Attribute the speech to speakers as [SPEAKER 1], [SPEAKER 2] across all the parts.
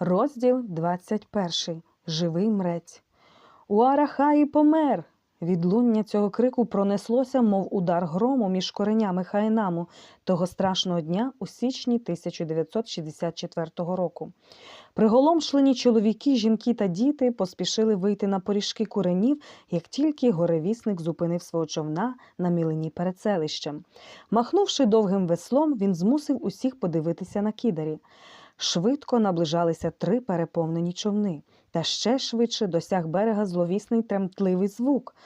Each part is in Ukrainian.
[SPEAKER 1] Розділ 21. Живий мрець. У Арахаї помер. Відлуння цього крику пронеслося, мов удар грому між коренями Хайнаму того страшного дня у січні 1964 року. Приголомшлені чоловіки, жінки та діти поспішили вийти на поріжки куренів, як тільки горевісник зупинив свого човна на мілині перед селищем. Махнувши довгим веслом, він змусив усіх подивитися на кідарі. Швидко наближалися три переповнені човни, та ще швидше досяг берега зловісний тремтливий звук.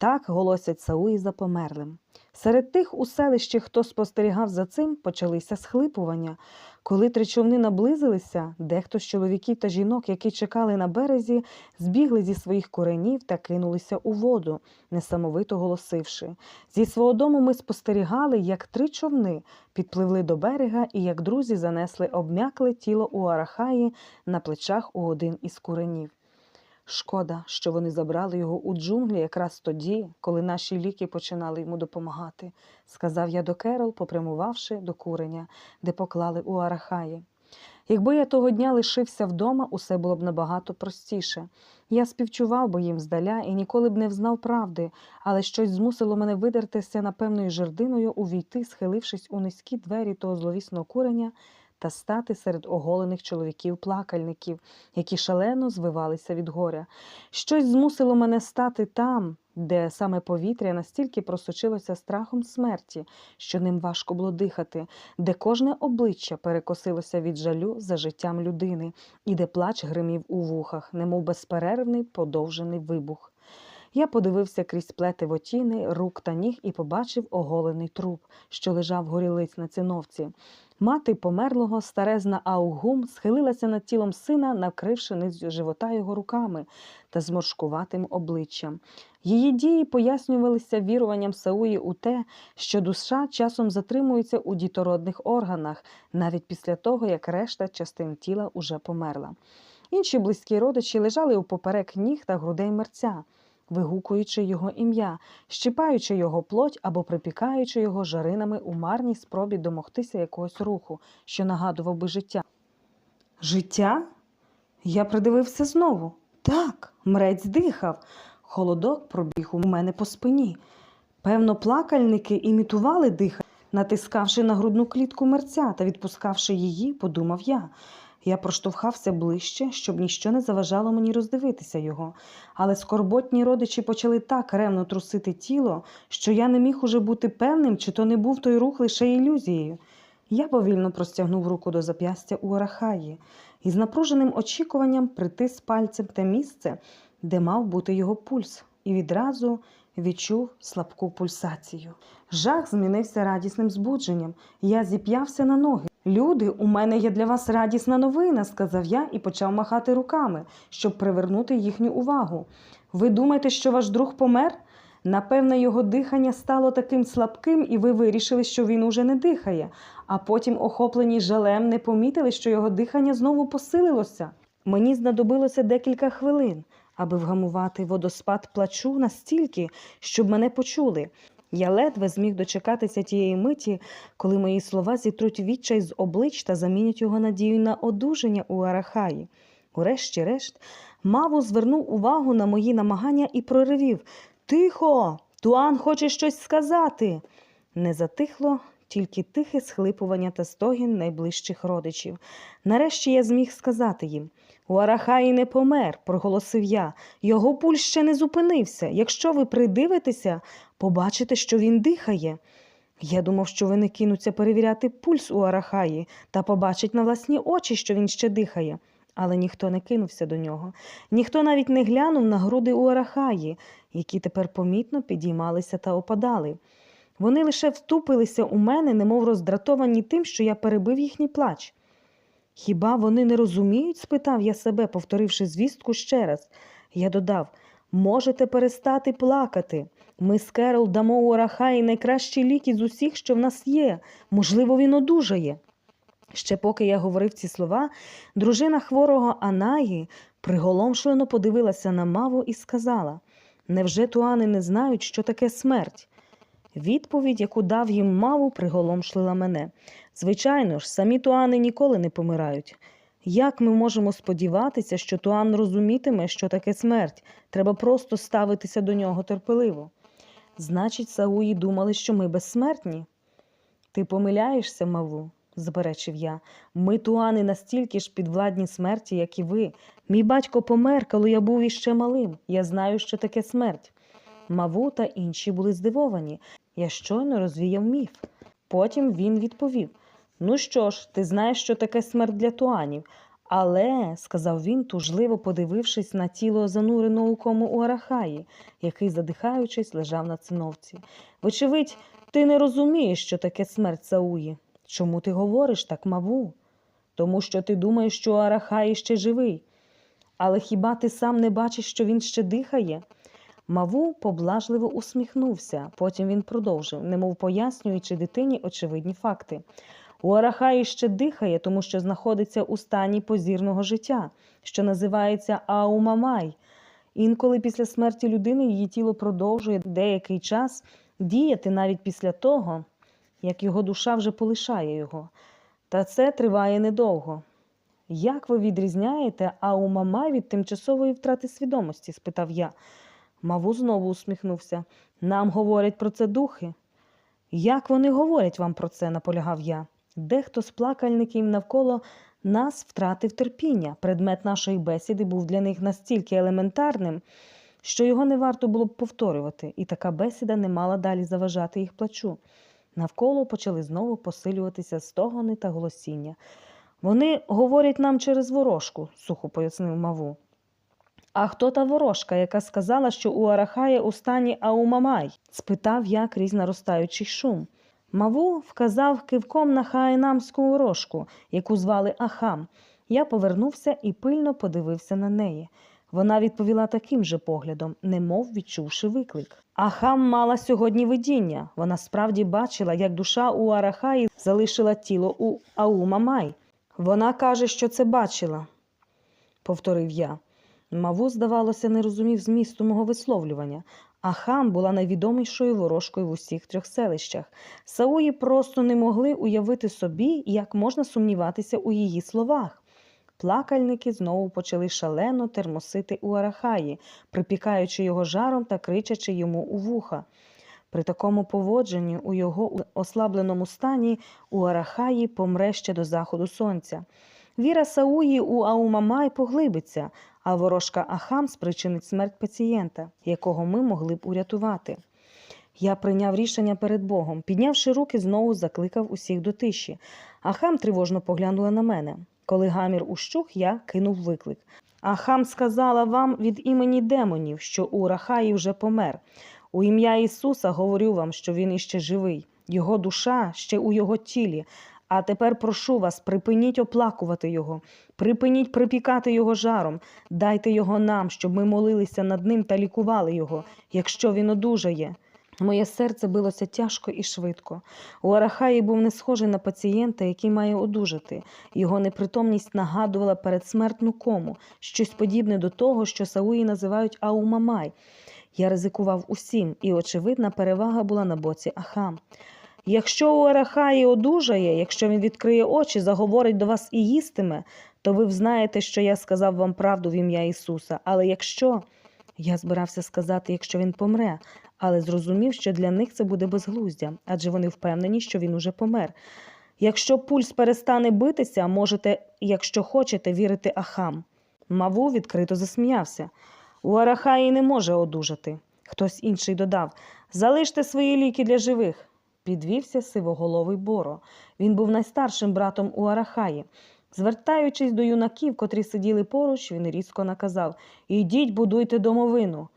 [SPEAKER 1] Так голосять Сауї за померлим. Серед тих у селищі, хто спостерігав за цим, почалися схлипування. Коли три човни наблизилися, дехто з чоловіків та жінок, які чекали на березі, збігли зі своїх коренів та кинулися у воду, несамовито голосивши. Зі свого дому ми спостерігали, як три човни підпливли до берега і як друзі занесли обмякле тіло у Арахаї на плечах у один із куренів. Шкода, що вони забрали його у джунглі якраз тоді, коли наші ліки починали йому допомагати, сказав я до Керол, попрямувавши до куреня, де поклали у Арахаї. Якби я того дня лишився вдома, усе було б набагато простіше. Я співчував би їм здаля і ніколи б не взнав правди, але щось змусило мене видертися напевною жердиною, увійти, схилившись у низькі двері того зловісного куреня та стати серед оголених чоловіків-плакальників, які шалено звивалися від горя. Щось змусило мене стати там, де саме повітря настільки просочилося страхом смерті, що ним важко було дихати, де кожне обличчя перекосилося від жалю за життям людини, і де плач гримів у вухах, немов безперервний подовжений вибух. Я подивився крізь плети вотіни, рук та ніг і побачив оголений труп, що лежав горілиць на циновці. Мати померлого, старезна Аугум, схилилася над тілом сина, накривши низ живота його руками та зморшкуватим обличчям. Її дії пояснювалися віруванням Сауї у те, що душа часом затримується у дітородних органах, навіть після того, як решта частин тіла уже померла. Інші близькі родичі лежали у поперек ніг та грудей мерця вигукуючи його ім'я, щипаючи його плоть або припікаючи його жаринами у марній спробі домогтися якогось руху, що нагадував би життя. Життя? Я придивився знову. Так, мрець дихав. Холодок пробіг у мене по спині. Певно, плакальники імітували дихання, натискавши на грудну клітку мерця та відпускавши її, подумав я. Я проштовхався ближче, щоб ніщо не заважало мені роздивитися його, але скорботні родичі почали так ревно трусити тіло, що я не міг уже бути певним, чи то не був той рух лише ілюзією. Я повільно простягнув руку до зап'ястя у Арахаї і з напруженим очікуванням притис пальцем те місце, де мав бути його пульс, і відразу відчув слабку пульсацію. Жах змінився радісним збудженням. Я зіп'явся на ноги. Люди, у мене є для вас радісна новина, сказав я і почав махати руками, щоб привернути їхню увагу. Ви думаєте, що ваш друг помер? Напевне, його дихання стало таким слабким, і ви вирішили, що він уже не дихає, а потім, охоплені жалем, не помітили, що його дихання знову посилилося. Мені знадобилося декілька хвилин, аби вгамувати водоспад плачу настільки, щоб мене почули. Я ледве зміг дочекатися тієї миті, коли мої слова зітруть відчай з облич та замінять його надію на одужання у Арахаї. Урешті-решт, Маву звернув увагу на мої намагання і проривів Тихо, Туан хоче щось сказати. Не затихло, тільки тихе схлипування та стогін найближчих родичів. Нарешті я зміг сказати їм у Арахаї не помер, проголосив я. Його пульс ще не зупинився. Якщо ви придивитеся, побачите, що він дихає. Я думав, що вони кинуться перевіряти пульс у Арахаї та побачать на власні очі, що він ще дихає. Але ніхто не кинувся до нього, ніхто навіть не глянув на груди у Арахаї, які тепер помітно підіймалися та опадали. Вони лише втупилися у мене, немов роздратовані тим, що я перебив їхній плач. Хіба вони не розуміють? спитав я себе, повторивши звістку ще раз. Я додав можете перестати плакати. Ми з Керол дамо у Арахаї найкращі ліки з усіх, що в нас є. Можливо, він одужає. Ще поки я говорив ці слова, дружина хворого Анаї приголомшлено подивилася на маву і сказала Невже туани не знають, що таке смерть? Відповідь, яку дав їм маву, приголомшлила мене. Звичайно ж, самі туани ніколи не помирають. Як ми можемо сподіватися, що Туан розумітиме, що таке смерть? Треба просто ставитися до нього терпеливо. Значить, Сауї думали, що ми безсмертні? Ти помиляєшся, Маву, заперечив я. Ми туани настільки ж підвладні смерті, як і ви. Мій батько помер, коли я був іще малим. Я знаю, що таке смерть. Маву та інші були здивовані. Я щойно розвіяв міф. Потім він відповів: Ну що ж, ти знаєш, що таке смерть для туанів. Але, сказав він, тужливо подивившись на тіло зануреного у кому у Арахаї, який, задихаючись, лежав на циновці. Вочевидь, ти не розумієш, що таке смерть Сауї. Чому ти говориш так, Маву? Тому що ти думаєш, що Арахаї ще живий. Але хіба ти сам не бачиш, що він ще дихає? Маву поблажливо усміхнувся, потім він продовжив, немов пояснюючи дитині очевидні факти. У Арахаї ще дихає, тому що знаходиться у стані позірного життя, що називається Аумамай. Інколи після смерті людини її тіло продовжує деякий час діяти навіть після того, як його душа вже полишає його. Та це триває недовго. Як ви відрізняєте Аумамай від тимчасової втрати свідомості? спитав я. Маву знову усміхнувся. Нам говорять про це духи. Як вони говорять вам про це? наполягав я. Дехто з плакальників навколо нас втратив терпіння. Предмет нашої бесіди був для них настільки елементарним, що його не варто було б повторювати, і така бесіда не мала далі заважати їх плачу. Навколо почали знову посилюватися стогони та голосіння. Вони говорять нам через ворожку, сухо пояснив Маву. А хто та ворожка, яка сказала, що у Арахає у стані Аумамай? спитав я крізь наростаючий шум. Маву вказав кивком на хаїнамську ворожку, яку звали Ахам. Я повернувся і пильно подивився на неї. Вона відповіла таким же поглядом, немов відчувши виклик. Ахам мала сьогодні видіння. Вона справді бачила, як душа у Арахаї залишила тіло у Аумамай. Вона каже, що це бачила, повторив я. Маву, здавалося, не розумів змісту мого висловлювання. Ахам була найвідомішою ворожкою в усіх трьох селищах. Сауї просто не могли уявити собі, як можна сумніватися у її словах. Плакальники знову почали шалено термосити у Арахаї, припікаючи його жаром та кричачи йому у вуха. При такому поводженні у його ослабленому стані у Арахаї помре ще до заходу сонця. Віра Сауї у Аумамай поглибиться, а ворожка Ахам спричинить смерть пацієнта, якого ми могли б урятувати. Я прийняв рішення перед Богом, піднявши руки, знову закликав усіх до тиші. Ахам тривожно поглянула на мене. Коли гамір ущух, я кинув виклик. Ахам сказала вам від імені демонів, що у Рахаї вже помер. У ім'я Ісуса говорю вам, що він іще живий, його душа ще у його тілі. А тепер прошу вас, припиніть оплакувати його, припиніть припікати його жаром, дайте його нам, щоб ми молилися над ним та лікували його, якщо він одужає. Моє серце билося тяжко і швидко. У Арахаї був не схожий на пацієнта, який має одужати. Його непритомність нагадувала передсмертну кому, щось подібне до того, що Сауї називають Аумамай. Я ризикував усім, і очевидна перевага була на боці Ахам. Якщо у Арахаї одужає, якщо він відкриє очі, заговорить до вас і їстиме, то ви взнаєте, що я сказав вам правду в ім'я Ісуса. Але якщо я збирався сказати, якщо він помре, але зрозумів, що для них це буде безглуздя, адже вони впевнені, що він уже помер. Якщо пульс перестане битися, можете, якщо хочете, вірити Ахам. Маву відкрито засміявся. У Арахаї не може одужати. Хтось інший додав Залиште свої ліки для живих. Підвівся сивоголовий Боро. Він був найстаршим братом у Арахаї. Звертаючись до юнаків, котрі сиділи поруч, він різко наказав Ідіть, будуйте домовину.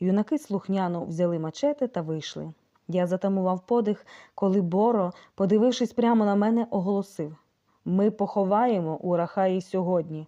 [SPEAKER 1] Юнаки слухняно взяли мачети та вийшли. Я затамував подих, коли Боро, подивившись прямо на мене, оголосив Ми поховаємо у Рахаї сьогодні.